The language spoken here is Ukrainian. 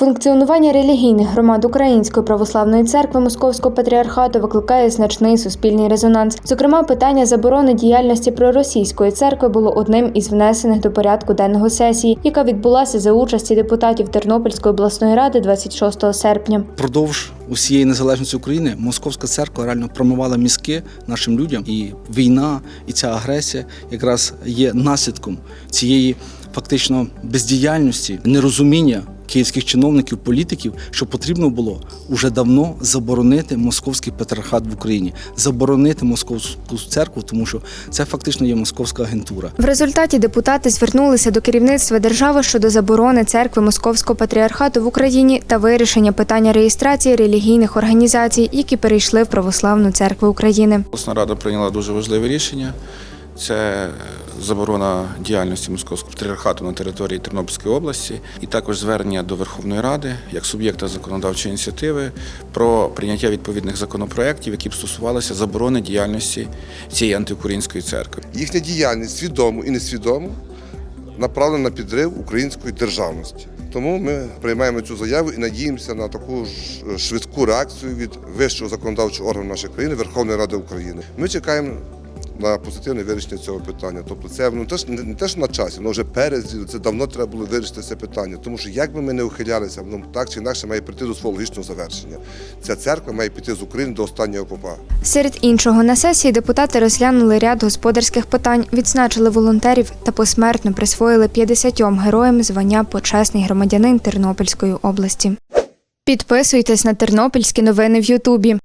Функціонування релігійних громад Української православної церкви Московського патріархату викликає значний суспільний резонанс. Зокрема, питання заборони діяльності проросійської церкви було одним із внесених до порядку денного сесії, яка відбулася за участі депутатів Тернопільської обласної ради 26 серпня. Продовж усієї незалежності України московська церква реально промивала мізки нашим людям, і війна, і ця агресія якраз є наслідком цієї фактично бездіяльності, нерозуміння київських чиновників, політиків, що потрібно було уже давно заборонити московський патріархат в Україні, заборонити московську церкву, тому що це фактично є московська агентура. В результаті депутати звернулися до керівництва держави щодо заборони церкви Московського патріархату в Україні та вирішення питання реєстрації релігійних організацій, які перейшли в православну церкву України. Рада прийняла дуже важливе рішення. Це заборона діяльності московського патріархату на території Тернопільської області, і також звернення до Верховної Ради як суб'єкта законодавчої ініціативи про прийняття відповідних законопроєктів, які б стосувалися заборони діяльності цієї антиукраїнської церкви. Їхня діяльність свідомо і несвідомо направлена на підрив української державності. Тому ми приймаємо цю заяву і надіємося на таку ж швидку реакцію від вищого законодавчого органу нашої країни Верховної Ради України. Ми чекаємо на позитивне вирішення цього питання. Тобто, це ну, теж не те, що на часі, воно вже перезріло. Це давно треба було вирішити це питання. Тому що як би ми не ухилялися, воно так чи інакше має прийти до свого логічного завершення. Ця церква має піти з України до останнього попа. Серед іншого на сесії депутати розглянули ряд господарських питань, відзначили волонтерів та посмертно присвоїли 50 героям звання почесний громадянин Тернопільської області. Підписуйтесь на тернопільські новини в Ютубі.